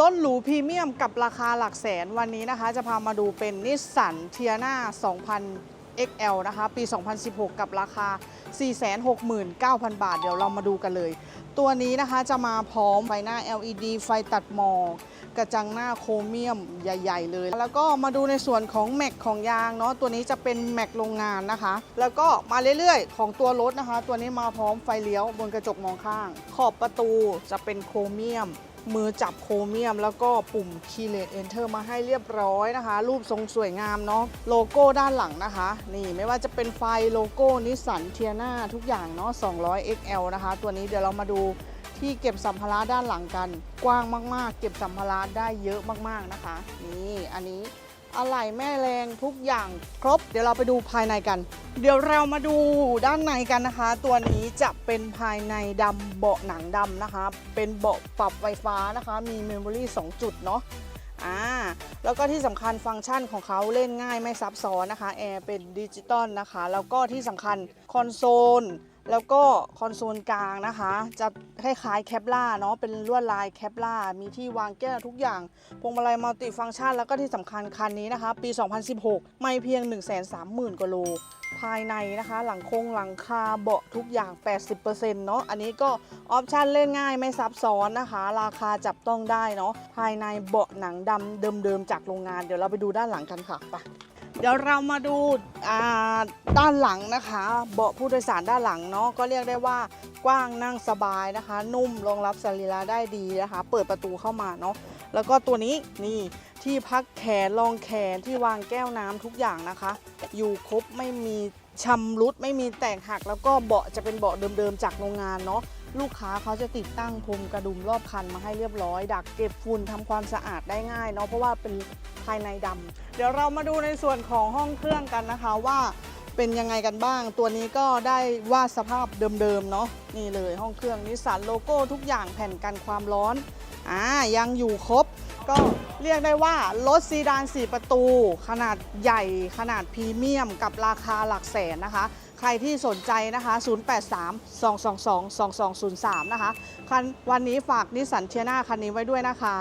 รถหรูพรีเมียมกับราคาหลักแสนวันนี้นะคะ จะพามาดูเป็นนิสสันเทียนา2000 XL นะคะ ปี 2016 กับราคา 469,000 บาท เดี๋ยวเรามาดูกันเลย ตัวนี้นะคะจะมาพร้อมไฟหน้า LED ไฟตัดหมอกกระจังหน้าโครเมียมใหญ่ ๆ เลย แล้วก็มาดูในส่วนของแม็กของยางเนาะ ตัวนี้จะเป็นแม็กโรงงานนะคะ แล้วก็มาเรื่อยๆ ของตัวรถนะคะ ตัวนี้มาพร้อมไฟเลี้ยวบนกระจกมองข้าง ขอบประตูจะเป็นโครเมียม มือจับโครเมียม แล้วก็ปุ่ม Key l e Enter มาให้เรียบร้อยนะคะ รูปทรงสวยงามเนาะโลโก้ด้านหลังนะคะ นี่ไม่ว่าจะเป็นไฟโลโก้นิสสันเทียนาทุกอย่างเนาะ200 XL นะคะ ตัวนี้เดี๋ยวเรามาดูที่เก็บสัมภาระด้านหลังกัน กว้างมากๆ เก็บสัมภาระได้เยอะมากๆนะคะ นี่อันนี้ อะไหล่แม่แรงทุกอย่างครบ เดี๋ยวเราไปดูภายในกัน เดี๋ยวเรามาดูด้านในกันนะคะ ตัวนี้จะเป็นภายในดำเบาะหนังดำนะคะ เป็นเบาะปรับไฟฟ้านะคะ มีเมมโมรี่2จุดเนาะอ่าแล้วก็ที่สำคัญฟังก์ชันของเขาเล่นง่ายไม่ซับซ้อนนะคะแอร์เป็นดิจิตอลนะคะ แล้วก็ที่สำคัญคอนโซลแล้วก็คอนโซลกลางนะคะ จะคล้ายๆแคปล่าเนาะเป็นลวดลายแคปล่ามีที่วางแก้วทุกอย่างพวงมาลัยมัลติฟังก์ชัน แล้วก็ที่สำคัญคันนี้นะคะ ปี 2016 ไม่เพียง 130,000กว่าโล ภายในนะคะ หลังโครงหลังคาเบาะทุกอย่าง 80%เนาะอันนี้ก็ออปชันเล่นง่ายไม่ซับซ้อนนะคะ ราคาจับต้องได้เนาะภายในเบาะหนังดำเดิมๆจากโรงงาน เดี๋ยวเราไปดูด้านหลังกันค่ะไป เดี๋ยวเรามาดูด้านหลังนะคะ เบาะผู้โดยสารด้านหลังเนาะก็เรียกได้ว่ากว้างนั่งสบายนะคะ นุ่มรองรับสรีระได้ดีนะคะ เปิดประตูเข้ามาเนาะแล้วก็ตัวนี้นี่ที่พักแขนรองแขนที่วางแก้วน้ำทุกอย่างนะคะ อยู่ครบไม่มีชำรุดไม่มีแตกหัก แล้วก็เบาะจะเป็นเบาะเดิมๆจากโรงงานเนาะลูกค้าเขาจะติดตั้งพรมกระดุมรอบคันมาให้เรียบร้อย ดักเก็บฝุ่นทำความสะอาดได้ง่ายเนาะเพราะว่าเป็น ภายในดำเดี๋ยวเรามาดูในส่วนของห้องเครื่องกันนะคะว่าเป็นยังไงกันบ้าง ตัวนี้ก็ได้วาดสภาพเดิมๆเนาะนี่เลยห้องเครื่องนิสสันโลโก้ทุกอย่างแผ่นกันความร้อนอ่ายังอยู่ครบ ก็เรียกได้ว่ารถซีดาน 4 ประตู ขนาดใหญ่ขนาดพรีเมียม กับราคาหลักแสนนะคะ ใครที่สนใจนะคะ 083 222 2203 นะคะคันวันนี้ฝากนิสสันเทียนาคันนี้ไว้ด้วยนะคะ